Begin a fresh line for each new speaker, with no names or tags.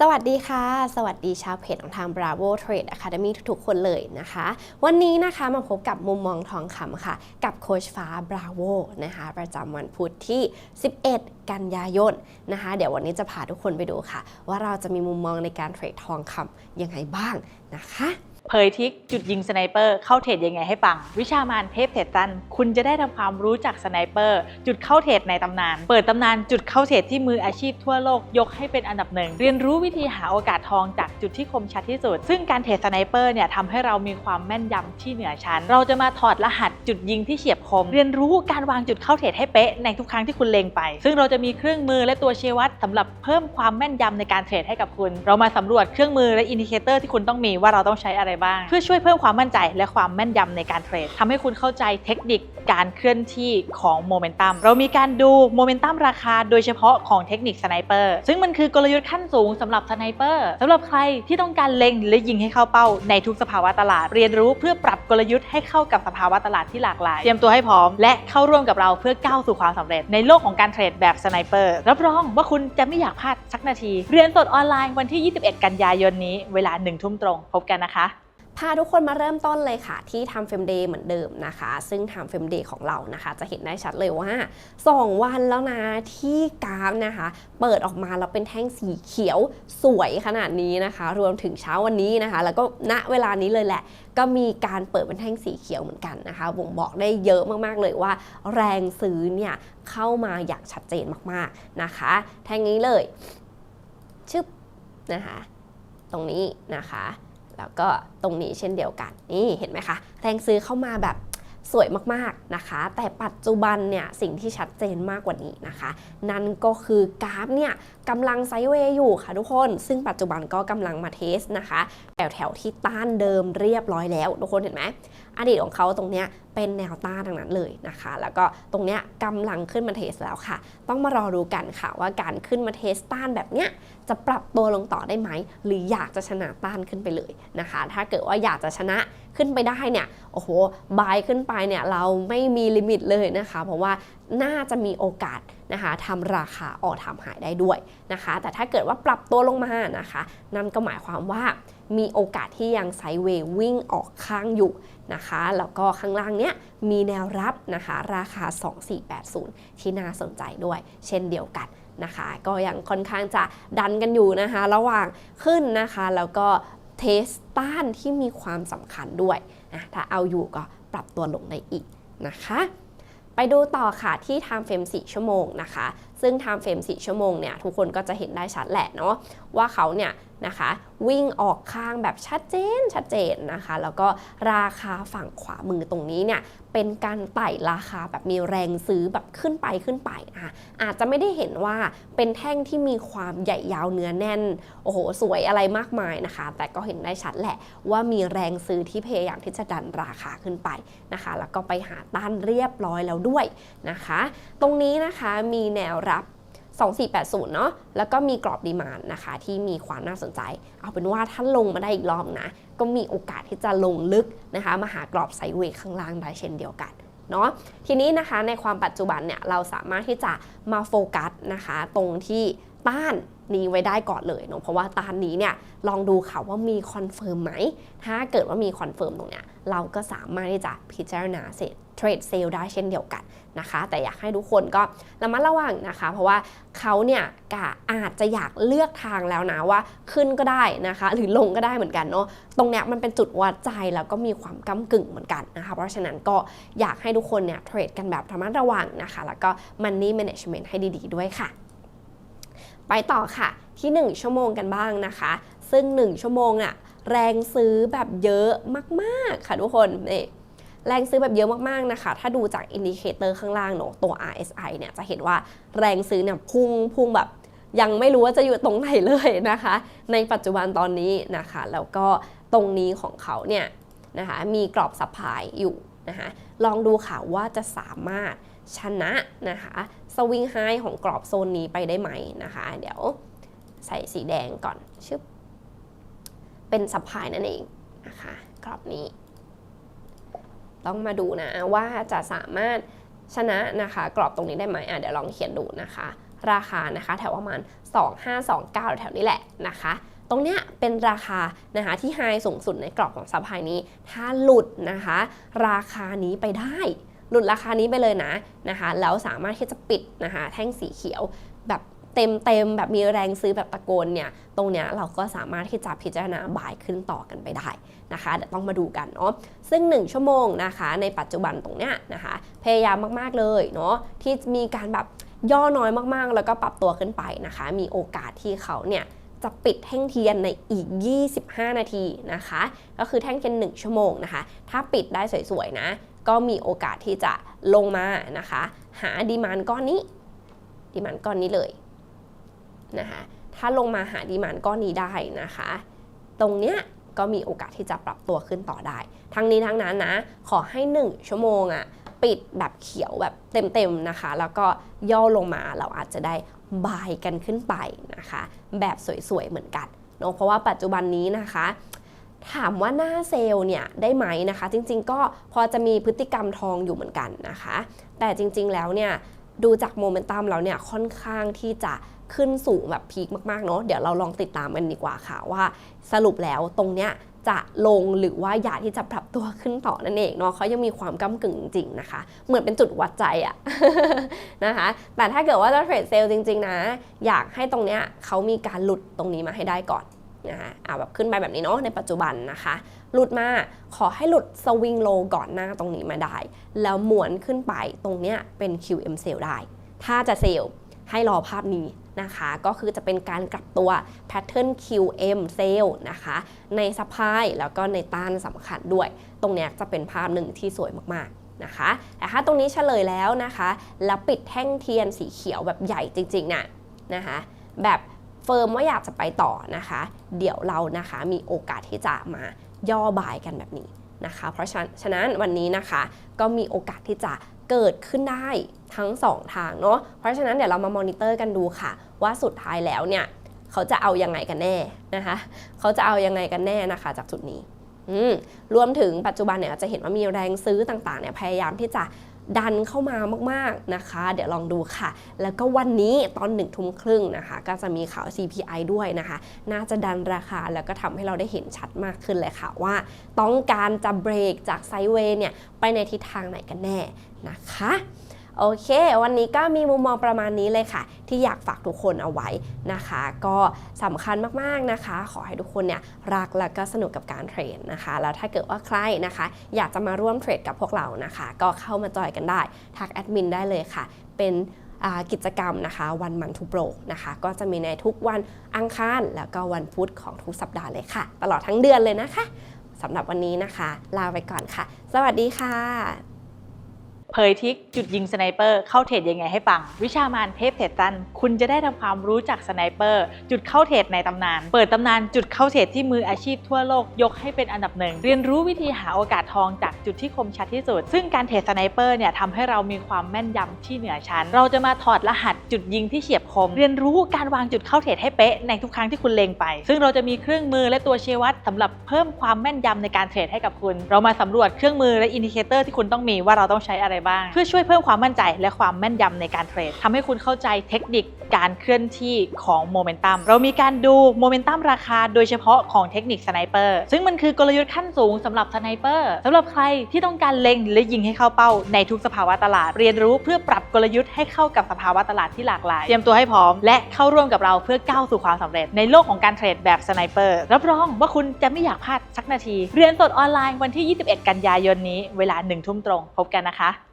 สวัสดีค่ะ สวัสดีชาวเพจของทาง Bravo Trade Academy ทุกๆ คนเลยนะคะ วันนี้นะคะมาพบกับมุมมองทองคำค่ะ กับโคชฟ้า Bravo นะคะ ประจำวันพุธที่ 11 กันยายนนะคะ เดี๋ยววันนี้จะพาทุกคนไปดูค่ะ ว่าเราจะมีมุมมองในการเทรดทองคำยังไงบ้างนะคะ
เผยทิกจุดยิงสไนเปอร์เข้าเทรดยังไงให้ปัง วิชามานเทพเทรดตัน คุณจะได้ทำความรู้จักสไนเปอร์ จุดเข้าเทรดในตำนาน เปิดตำนานจุดเข้าเทรดที่มืออาชีพทั่วโลกยกให้เป็นอันดับหนึ่ง เรียนรู้วิธีหาโอกาสทองจากจุดที่คมชัดที่สุด ซึ่งการเทรดสไนเปอร์เนี่ยทำให้เรามีความแม่นยำที่เหนือชั้น เราจะมาถอดรหัสจุดยิงที่เฉียบคม เรียนรู้การวางจุดเข้าเทรดให้เป๊ะในทุกครั้งที่คุณเล็งไป ซึ่งเราจะมีเครื่องมือและตัวเชี้วัดสำหรับเพิ่มความแม่นยำในการเทรดให้กับคุณ เรามาสำรวจเครื่องมือและอินดิเคเตอร์ที่คุณต้องมีว่าเราต้องใช้อะไรบ้าง เพื่อช่วยเพิ่มความมั่นใจและความแม่นยำในการเทรดทำให้คุณเข้าใจเทคนิคการเคลื่อนที่ของโมเมนตัมเรามีการดูโมเมนตัมราคาโดยเฉพาะของเทคนิคสไนเปอร์ซึ่งมันคือกลยุทธ์ขั้นสูงสำหรับสไนเปอร์สำหรับใครที่ต้องการเล็งและยิงให้เข้าเป้าในทุกสภาวะตลาด เรียนรู้เพื่อปรับกลยุทธ์ให้เข้ากับสภาวะตลาดที่หลากหลาย เตรียมตัวให้พร้อม และเข้าร่วมกับเราเพื่อก้าวสู่ความสำเร็จในโลกของการเทรดแบบสไนเปอร์รับรองว่าคุณจะไม่อยากพลาดสักนาที เรียนสดออนไลน์วันที่ 21 กันยายนนี้ เวลา1ทุ่มตรง พบกันนะคะ
พาทุกคนมาเริ่มต้นเลยค่ะ ที่ทำเฟรมเดย์เหมือนเดิมนะคะ ซึ่งทำเฟรมเดย์ของเรานะคะ จะเห็นได้ชัดเลยว่า 2 วันแล้วนะที่กราฟนะคะ เปิดออกมาแล้วเป็นแท่งสีเขียวสวยขนาดนี้นะคะ รวมถึงเช้าวันนี้นะคะ แล้วก็ณเวลานี้เลยแหละ ก็มีการเปิดเป็นแท่งสีเขียวเหมือนกันนะคะบ่งบอกได้เยอะมากๆเลยว่า แรงซื้อเนี่ยเข้ามาอย่างชัดเจนมากๆนะคะ แท่งนี้เลยชึบนะคะ ตรงนี้นะคะ แล้วก็ตรงนี้เช่นเดียวกัน นี่เห็นไหมคะ แรงซื้อเข้ามาแบบสวยมากๆนะคะ แต่ปัจจุบันเนี่ยสิ่งที่ชัดเจนมากกว่านี้นะคะ นั่นก็คือกราฟเนี่ยกำลังไซเวย์อยู่ค่ะทุกคน ซึ่งปัจจุบันก็กำลังมาเทสนะคะ แถวแถวๆที่ต้านเดิมเรียบร้อยแล้ว ทุกคนเห็นไหมอดีตของเขาตรงเนี้ย เป็นแนวต้านทั้งนั้นเลยนะคะ แล้วก็ตรงเนี้ยกำลังขึ้นมาเทสแล้วค่ะ ต้องมารอดูกันค่ะว่าการขึ้นมาเทสต้านแบบเนี้ยจะปรับตัวลงต่อได้ไหม หรืออยากจะชนะต้านขึ้นไปเลยนะคะ ถ้าเกิดว่าอยากจะชนะขึ้นไปได้เนี่ยโอ้โหบายขึ้นไปเนี่ยเราไม่มีลิมิตเลยนะคะ เพราะว่าน่าจะมีโอกาสนะคะทำราคาออทำหายได้ด้วยนะคะ แต่ถ้าเกิดว่าปรับตัวลงมานะคะนั่นก็หมายความว่า มีโอกาสที่ยังไซเวย์วิ่งออกข้างอยู่นะคะ แล้วก็ข้างล่างเนี้ยมีแนวรับนะคะ ราคา 2480 ที่น่าสนใจด้วย เช่นเดียวกันนะคะ ก็ยังค่อนข้างจะดันกันอยู่นะคะ ระหว่างขึ้นนะคะ แล้วก็เทสต้านที่มีความสำคัญด้วยนะถ้าเอาอยู่ก็ปรับตัวลงได้อีกนะคะไปดูต่อค่ะที่ time frame 4 ชั่วโมงนะคะ ซึ่ง time frame 4 ชั่วโมงเนี่ยทุกคนก็จะเห็นได้ชัดแหละเนาะว่าเขาเนี่ย นะคะ วิ่งออกข้างแบบชัดเจนชัดเจนนะคะ แล้วก็ราคาฝั่งขวามือตรงนี้เนี่ยเป็นการไต่ราคาแบบมีแรงซื้อแบบขึ้นไปขึ้นไปอะอาจจะไม่ได้เห็นว่าเป็นแท่งที่มีความใหญ่ยาวเนื้อแน่นโอ้โหสวยอะไรมากมายนะคะ แต่ก็เห็นได้ชัดแหละว่ามีแรงซื้อที่พยายามที่จะดันราคาขึ้นไปนะคะ แล้วก็ไปหาต้านเรียบร้อยแล้วด้วยนะคะ ตรงนี้นะคะมีแนวรับ 2480 เนาะแล้วก็มีกรอบดีมานนะคะ ที่มีความน่าสนใจ เอาเป็นว่าถ้าลงมาได้อีกรอบนะ ก็มีโอกาสที่จะลงลึกนะคะ มาหากรอบไซด์เวกข้างล่างได้เช่นเดียวกันเนาะทีนี้นะคะในความปัจจุบันเนี่ยเราสามารถที่จะมาโฟกัสนะคะ ตรงที่ ต้านนี้ไว้ได้ก่อนเลยเนาะเพราะว่าต้านนี้เนี่ยลองดูค่ะว่ามีคอนเฟิร์มไหม ถ้าเกิดว่ามีคอนเฟิร์มตรงเนี้ยเราก็สามารถที่จะพิจารณาเสร็จเทรดเซลได้เช่นเดียวกันนะคะ แต่อยากให้ทุกคนก็ระมัดระวังนะคะ เพราะว่าเขาเนี่ยกะอาจจะอยากเลือกทางแล้วนะว่าขึ้นก็ได้นะคะ หรือลงก็ได้เหมือนกันเนาะตรงเนี้ยมันเป็นจุดวัดใจแล้วก็มีความก้ากึ่งเหมือนกันนะคะ เพราะฉะนั้นก็อยากให้ทุกคนเนี่ยเทรดกันแบบระมัดระวังนะคะ แล้วก็ money management ให้ดี ๆ ด้วยค่ะ ไปต่อค่ะที่ 1 ชั่วโมงกันบ้างนะคะ ซึ่ง 1 ชั่วโมงอะแรงซื้อแบบเยอะมากๆ ค่ะทุกคนนี่แรงซื้อแบบเยอะมากๆนะคะ ถ้าดูจากอินดิเคเตอร์ข้างล่างเนอะตัว RSI เนี่ยจะเห็นว่าแรงซื้อเนี่ยพุ่งพุ่งแบบยังไม่รู้ว่าจะอยู่ตรงไหนเลยนะคะ ในปัจจุบันตอนนี้นะคะ แล้วก็ตรงนี้ของเขาเนี่ยนะคะมีกรอบสัพพายอยู่นะคะลองดูค่ะว่าจะสามารถ ชนะนะคะสวิงไฮของกรอบโซนนี้ไปได้ไหมนะคะ เดี๋ยวใส่สีแดงก่อนชึบเป็นสัพพายนั่นเองนะคะกรอบนี้ ต้องมาดูนะว่าจะสามารถชนะนะคะ กรอบตรงนี้ได้ไหมอะเดี๋ยวลองเขียนดูนะคะ ราคานะคะแถวประมาณ 2529 แถวนี้แหละนะคะตรงเนี้ยเป็นราคานะคะที่ไฮสูงสุดในกรอบของซับไฮนี้ ถ้าหลุดนะคะ ราคานี้ไปได้ หลุดราคานี้ไปเลยนะนะคะแล้วสามารถที่จะปิดนะคะแท่งสีเขียวแบบเต็มเต็มแบบมีแรงซื้อแบบตะโกนเนี่ยตรงเนี้ยเราก็สามารถที่จะพิจารณาบายขึ้นต่อกันไปได้นะคะเดี๋ยวต้องมาดูกันเนาะซึ่ง 1 ชั่วโมงนะคะในปัจจุบันตรงเนี้ยนะคะพยายามมากๆเลยเนาะที่มีการแบบย่อน้อยมากๆ แล้วก็ปรับตัวขึ้นไปนะคะ มีโอกาสที่เขาเนี่ยจะปิดแท่งเทียนในอีก 25 นาทีนะคะ ก็คือแท่งเทียน 1 ชั่วโมงนะคะ ถ้าปิดได้สวยๆนะ ก็มีโอกาสที่จะลงมานะคะ หาดีมานก้อนนี้ดีมานก้อนนี้เลยนะคะถ้าลงมาหาดีมานก้อนนี้ได้นะคะ ตรงเนี้ยก็มีโอกาสที่จะปรับตัวขึ้นต่อได้ ทั้งนี้ทั้งนั้นนะ ขอให้ 1 ชั่วโมงอะปิดแบบเขียวแบบเต็มๆนะคะ แล้วก็ย่อลงมาเราอาจจะได้บายกันขึ้นไปนะคะ แบบสวยๆเหมือนกันเนาะเพราะว่าปัจจุบันนี้นะคะ ถามว่าหน้าเซลล์เนี่ยได้ไหมนะคะ จริงๆ ก็พอจะมีพฤติกรรมทองอยู่เหมือนกันนะคะ แต่จริงๆแล้วเนี่ยดูจากโมเมนตัมแล้วเนี่ยค่อนข้างที่จะขึ้นสูงแบบพีคมากๆเนาะเดี๋ยวเราลองติดตามกันดีกว่าค่ะว่า สรุปแล้วตรงเนี้ยจะลงหรือว่าอยากที่จะปรับตัวขึ้นต่อนั่นเองเนาะเขายังมีความก้ากึ่งจริงๆนะคะ เหมือนเป็นจุดวัดใจอะนะคะ แต่ถ้าเกิดว่าจะเทรดเซลล์จริง ๆ นะ อยากให้ตรงเนี้ยเขามีการหลุดตรงนี้มาให้ได้ก่อน นะคะอ่าแบบขึ้นไปแบบนี้เนาะในปัจจุบันนะคะ หลุดมาขอให้หลุดสวิงโลก่อนหน้าตรงนี้มาได้ แล้วหมวนขึ้นไปตรงเนี้ยเป็น QM เซลได้ ถ้าจะเซลให้รอภาพนี้นะคะ ก็คือจะเป็นการกลับตัว Pattern QM เซลล์นะคะ ในสะพายแล้วก็ในต้านสำคัญด้วย ตรงเนี้ยจะเป็นภาพหนึ่งที่สวยมากๆนะคะแต่ถ้าตรงนี้เฉลยแล้วนะคะ แล้วปิดแท่งเทียนสีเขียวแบบใหญ่จริงๆน่ะนะคะ แบบ เฟิร์มว่าอยากจะไปต่อนะคะ เดี๋ยวเรานะคะมีโอกาสที่จะมาย่อบายกันแบบนี้นะคะ เพราะฉะนั้นวันนี้นะคะก็มีโอกาสที่จะเกิดขึ้นได้ทั้ง 2 ทางเนาะ เพราะฉะนั้นเดี๋ยวเรามามอนิเตอร์กันดูค่ะ ว่าสุดท้ายแล้วเนี่ยเขาจะเอายังไงกันแน่นะคะ เขาจะเอายังไงกันแน่นะคะ จากจุดนี้อืมรวมถึงปัจจุบันเนี่ยจะเห็นว่ามีแรงซื้อต่างๆเนี่ยพยายามที่จะ ดันเข้ามามาก ๆนะคะ เดี๋ยวลองดูค่ะ แล้วก็วันนี้ตอนหนึ่งทุ่มครึ่งนะคะ ก็จะมีข่าว CPI ด้วยนะคะ น่าจะดันราคาแล้วก็ทำให้เราได้เห็นชัดมากขึ้นเลยค่ะว่า ต้องการจะเบรกจากไซเวย์เนี่ยไปในทิศทางไหนกันแน่นะคะ โอเค วันนี้ก็มีมุมมองประมาณนี้เลยค่ะ ที่อยากฝากทุกคนเอาไว้นะคะ ก็สำคัญมากๆนะคะ ขอให้ทุกคนเนี่ยรักแล้วก็สนุกกับการเทรดนะคะ แล้วถ้าเกิดว่าใครนะคะ อยากจะมาร่วมเทรดกับพวกเรานะคะ ก็เข้ามาจอยกันได้ทักแอดมินได้เลยค่ะ เป็นกิจกรรมนะคะวันมันทูโปรนะคะ ก็จะมีในทุกวันอังคารแล้วก็วันพุธของทุกสัปดาห์เลยค่ะ ตลอดทั้งเดือนเลยนะคะสำหรับวันนี้นะคะ ลาไปก่อนค่ะ สวัสดีค่ะ
ผยทิกจุดยิงสไนเปอร์เข้าเทรดยังไงให้ปัง วิชามานเทพเทรดตัน คุณจะได้ทำความรู้จักสไนเปอร์ จุดเข้าเทรดในตำนาน เปิดตำนานจุดเข้าเทรดที่มืออาชีพทั่วโลกยกให้เป็นอันดับหนึ่ง เรียนรู้วิธีหาโอกาสทองจากจุดที่คมชัดที่สุด ซึ่งการเทรดสไนเปอร์เนี่ยทำให้เรามีความแม่นยำที่เหนือชั้น เราจะมาถอดรหัสจุดยิงที่เฉียบคม เรียนรู้การวางจุดเข้าเทรดให้เป๊ะในทุกครั้งที่คุณเล็งไป ซึ่งเราจะมีเครื่องมือและตัวเชวัดสำหรับเพิ่มความแม่นยำในการเทรดให้กับคุณ เรามาสำรวจเครื่องมือและอินดิเคเตอร์ที่คุณต้องมีว่าเราต้องใช้อะไรบ้าง เพื่อช่วยเพิ่มความมั่นใจและความแม่นยำในการเทรดทำให้คุณเข้าใจเทคนิคการเคลื่อนที่ของโมเมนตัมเรามีการดูโมเมนตัมราคาโดยเฉพาะของเทคนิคสไนเปอร์ซึ่งมันคือกลยุทธ์ขั้นสูงสำหรับสไนเปอร์สำหรับใครที่ต้องการเล็งและยิงให้เข้าเป้าในทุกสภาวะตลาด เรียนรู้เพื่อปรับกลยุทธ์ให้เข้ากับสภาวะตลาดที่หลากหลาย เตรียมตัวให้พร้อม และเข้าร่วมกับเราเพื่อก้าวสู่ความสำเร็จในโลกของการเทรดแบบสไนเปอร์รับรองว่าคุณจะไม่อยากพลาดสักนาที เรียนสดออนไลน์วันที่ 21 กันยายนนี้เวลา1ทุ่มตรง พบกันนะคะ